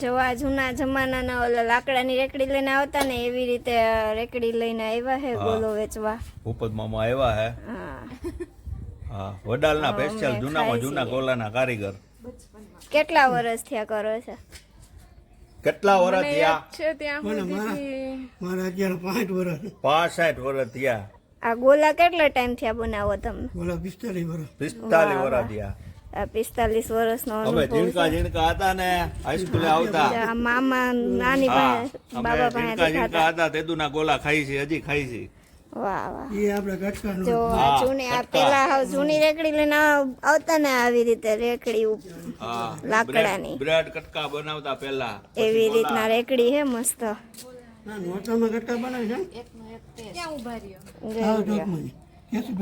જો આ જૂના જમાનાના ઓલા લાકડાની રેકડી લઈને આવતા ને એવી રીતે રેકડી લઈને આવ્યા હે ગોલો વેચવા. ઉપદ મામા આવ્યા હે? હા. હા વડાલના સ્પેશિયલ જૂનામાં જૂના ગોલાના કારીગર. કેટલા વર્ષ થયા કરો છે? કેટલા વર્ષ થયા? છે ત્યાં મારા મારા અત્યારે પાંચ વર્ષ. પાસઠ વર્ષ થયા. આ ગોલા કેટલા ટાઈમ થયા બનાવો તમે ગોલા પિસ્તાલીસ વર્ષ. પિસ્તાલીસ વર્ષ થયા. પિસ્તાલીસ વર્ષનો અમે અનુભવ ઝીણકા ઝીણકા હતા ને હાઈસ્કૂલે આવતા. મામા નાની પાસે બાબા પાસે ઝીણકા હતા તેદુના ગોલા ખાઈ છે હજી ખાઈ છે. વાહ વાહ. એ આપણે જો જૂની આ પેલા હાવ જૂની રેકડી લઈને આવતા ને આવી રીતે રેકડી લાકડાની. બ્રેડ કટકા બનાવતા પહેલા એવી રીતના રેકડી હે મસ્ત. ના બનાવે છે? એકનો એક ક્યાં ઊભા રહ્યો?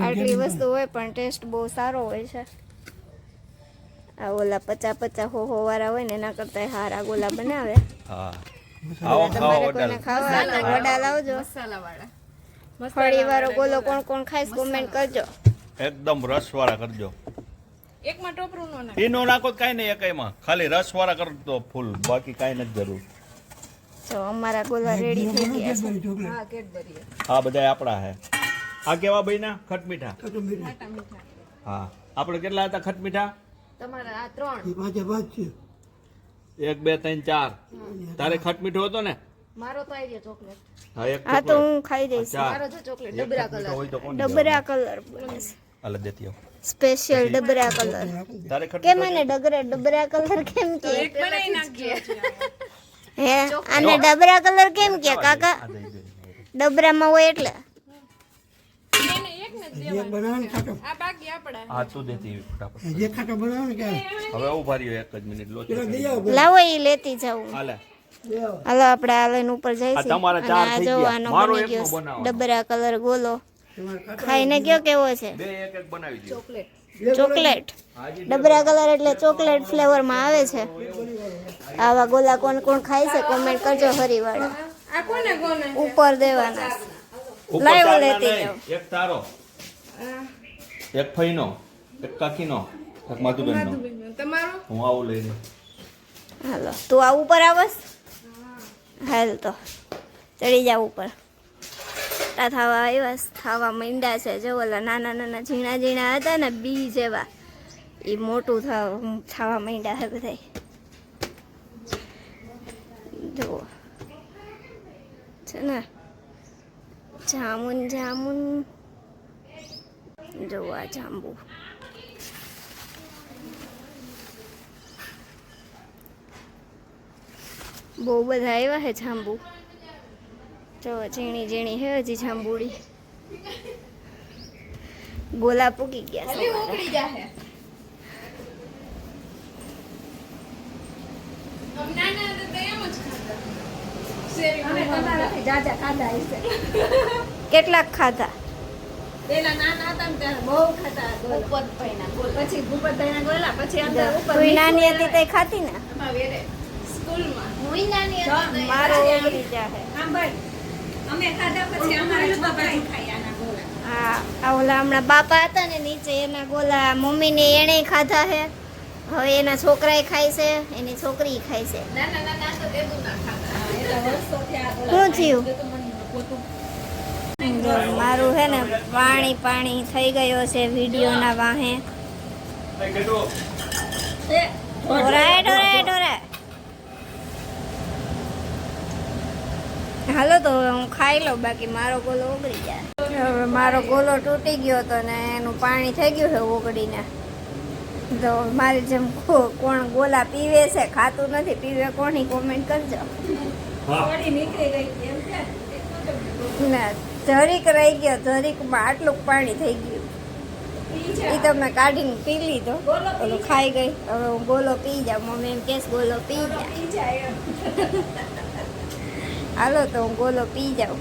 આટલી વસ્તુ હોય પણ ટેસ્ટ બહુ સારો હોય છે. આ ઓલા પચા પચા હો હો વાળા હોય ને એના કરતા હારા ગોલા બનાવે. હા. આવો તમારે ખાઓ કોઈને ખાવા હોય લાવજો મસાલા વાળા ફળી વાળો ગોલો. કોણ કોણ ખાઈશ કોમેન્ટ કરજો. એકદમ રસ વાળા કરજો. એકમાં ટોપરું નો નાખ. ઈનો નાખો તો નહીં એકાઈમાં ખાલી રસ વાળા કરતો ફૂલ. બાકી કાઈ નથી જરૂર. તો અમારા ગોલા રેડી થઈ ગયા છે. હા કેડબરી આપણા હે. આ કેવા મીઠું. મીઠા. હા. આપણે કેટલા હતા ખટમીઠા તમારા આ ત્રણ. એ પાંચે પાંચ છે એક બે ત્રણ ચાર. તારે ખટમીઠો હતો ને? મારો તો આવી ગયો ચોકલેટ. હા એક હા તો હું ખાઈ જઈશ મારો જો ચોકલેટ ડબરા કલર. હોય તો કોણ ડબરા કલર. અલગ દેતી આવ સ્પેશિયલ ડબરા કલર. તારે કેમ ખટમીઠો એને ડગરે ડબરા કલર કેમ કે? એક બનાવી નાખીએ હે? આને ડબરા કલર કેમ કે કાકા. ડબરામાં હોય એટલે. લાવો એ લેતી જાઉં. હાલે આપણે આ લઈને ઉપર જઈશું. તમારા આ થઈ જો ગયા. આનો મારો બની ગયો ડબરા કલર ગોલો. ખાઈને કયો કેવો છે? બે એક એક બનાવી દો. ચોકલેટ. ચોકલેટ. ડબરા કલર એટલે ચોકલેટ ફ્લેવરમાં આવે છે. આવા ગોલા કોણ કોણ ખાય છે કોમેન્ટ કરજો હરીવાળા. આ કોને કોને ઉપર દેવાના લાઈવ લેતી એક તારો. એક ફઈનો એક કાકીનો એક માધુબેનનો તમારો? હું આવું લઈને. હાલો તું આ ઉપર આવસ. હાલ તો ચડી જાવ ઉપર. તા થવા આવ્યા થાવા મીંડા માંડ્યા છે. જો ઓલા નાના નાના ઝીણા ઝીણા હતા ને બી જેવા. એ મોટું થવા મીંડા માંડ્યા છે બધા જુઓ. છે ને? જામુન જામુન. આ જાંબુ. બહુ બધા આવ્યા છે જાંબુ. જો ઝીણી ઝીણી હે હજી જાંબુડી. ગોલા પૂકી ગયા છે કેટલાક ખાધા? પેલા નાના હતા ને ત્યારે બહુ ખાતા ભૂપતભાઈના ગોળ પછી ભૂપતભાઈના ગોળા પછી અંદર ઉપર નાની હતી તે ખાતી ને? એમાં વેરે. સ્કૂલમાં. હું નાની હતી મારો ઓગળી જાહે. અમે ખાધા પછી અમારા હા આ ઓલા હમણાં બાપા હતા ને નીચે એના ગોલા મમ્મીને એણે ખાધા હે હવે એના છોકરાએ ખાય છે એની છોકરી ખાય છે. તે દુ ના ખાતા શું થયું? તો મને પોતું જો મારું છે ને પાણી પાણી થઈ ગયો છે વિડીયોના વાહે. ઢોરાય ઢોરાય ઢોરાય હાલો તો હવે હું ખાઈ લઉં બાકી મારો ગોલો ઓગળી જાય. હવે મારો ગોલો તૂટી ગયો હતો ને એનું પાણી થઈ ગયું છે ઓગળીને. તો મારી જેમ કોણ ગોલા પીવે છે ખાતું નથી પીવે કોની કોમેન્ટ કરજો. નીકળી ગઈ એમ છે. ના જરીક રહી ગયો જરીકમાં આટલું પાણી થઈ ગયું. એ તો મેં કાઢીને પી લીધો. ઓલું ખાઈ ગઈ. હવે હું ગોલો પી જાઉં. મમ્મી એમ કેસ ગોલો પી જા. જાય હાલો તો હું ગોલો પી જાઉં.